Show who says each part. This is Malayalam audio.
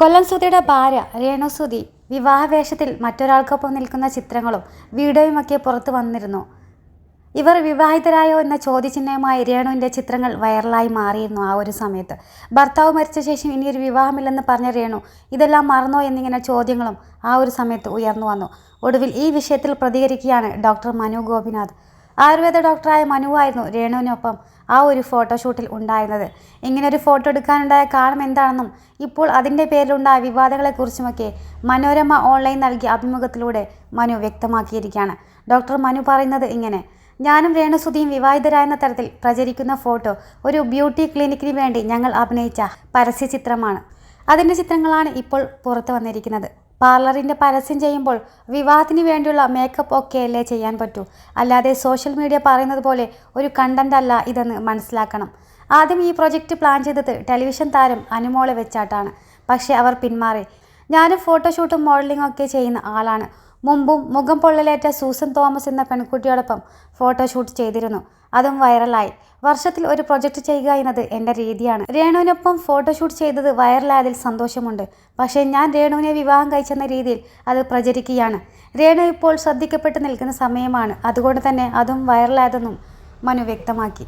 Speaker 1: കൊല്ലം സുധിയുടെ ഭാര്യ രേണു സുധി വിവാഹവേഷത്തിൽ മറ്റൊരാൾക്കൊപ്പം നിൽക്കുന്ന ചിത്രങ്ങളും വീഡിയോയുമൊക്കെ പുറത്തു വന്നിരുന്നു. ഇവർ വിവാഹിതരായോ എന്ന ചോദ്യചിഹ്നവുമായി രേണുവിന്റെ ചിത്രങ്ങൾ വൈറലായി മാറിയിരുന്നു ആ ഒരു സമയത്ത്. ഭർത്താവ് മരിച്ച ശേഷം ഇനിയൊരു വിവാഹമില്ലെന്ന് പറഞ്ഞ രേണു ഇതെല്ലാം മറന്നോ എന്നിങ്ങനെ ചോദ്യങ്ങളും ആ ഒരു സമയത്ത് ഉയർന്നു വന്നു. ഒടുവിൽ ഈ വിഷയത്തിൽ പ്രതികരിക്കുകയാണ് ഡോക്ടർ മനു ഗോപിനാഥ്. ആയുർവേദ ഡോക്ടറായ മനുവായിരുന്നു രേണുവിനൊപ്പം ആ ഒരു ഫോട്ടോഷൂട്ടിൽ ഉണ്ടായിരുന്നത്. ഇങ്ങനെ ഒരു ഫോട്ടോ എടുക്കാനുണ്ടായ കാരണം എന്താണെന്നും ഇപ്പോൾ അതിന്റെ പേരിലുണ്ടായ വിവാദങ്ങളെക്കുറിച്ചുമൊക്കെ മനോരമ ഓൺലൈൻ നൽകിയ അഭിമുഖത്തിലൂടെ മനു വ്യക്തമാക്കിയിരിക്കുകയാണ്. ഡോക്ടർ മനു പറയുന്നത് ഇങ്ങനെ ഞാനും രേണുസുതിയും വിവാഹിതരായെന്ന തരത്തിൽ പ്രചരിക്കുന്ന ഫോട്ടോ ഒരു ബ്യൂട്ടി ക്ലിനിക്കിന് വേണ്ടി ഞങ്ങൾ അഭിനയിച്ച പരസ്യ ചിത്രമാണ് അതിന്റെ ചിത്രങ്ങളാണ് ഇപ്പോൾ പുറത്തു വന്നിരിക്കുന്നത്. പാർലറിന്റെ പരസ്യം ചെയ്യുമ്പോൾ വിവാഹത്തിന് വേണ്ടിയുള്ള മേക്കപ്പ് ഒക്കെ അല്ലേ ചെയ്യാൻ പറ്റൂ? അല്ലാതെ സോഷ്യൽ മീഡിയ പറയുന്നത് പോലെ ഒരു കണ്ടന്റ് അല്ല ഇതെന്ന് മനസ്സിലാക്കണം. ആദ്യം ഈ പ്രൊജക്റ്റ് പ്ലാൻ ചെയ്തത് ടെലിവിഷൻ താരം അനുമോളെ വെച്ചാട്ടാണ്. പക്ഷേ അവർ പിന്മാറി. ഞാനും ഫോട്ടോഷൂട്ടും മോഡലിംഗ് ഒക്കെ ചെയ്യുന്ന ആളാണ്. മുമ്പും മുഖം പൊള്ളലേറ്റ സൂസൻ തോമസ് എന്ന പെൺകുട്ടിയോടൊപ്പം ഫോട്ടോഷൂട്ട് ചെയ്തിരുന്നു. അതും വൈറലായി. വർഷത്തിൽ ഒരു പ്രൊജക്റ്റ് ചെയ്യുക എന്നത് എന്റെ രീതിയാണ്. രേണുവിനൊപ്പം ഫോട്ടോഷൂട്ട് ചെയ്തത് വൈറലായതിൽ സന്തോഷമുണ്ട്. പക്ഷേ ഞാൻ രേണുവിനെ വിവാഹം കഴിച്ചെന്ന രീതിയിൽ അത് പ്രചരിക്കുകയാണ്. രേണു ഇപ്പോൾ ശ്രദ്ധിക്കപ്പെട്ട് നിൽക്കുന്ന സമയമാണ്. അതുകൊണ്ട് തന്നെ അതും വൈറലായതെന്നും മനു വ്യക്തമാക്കി.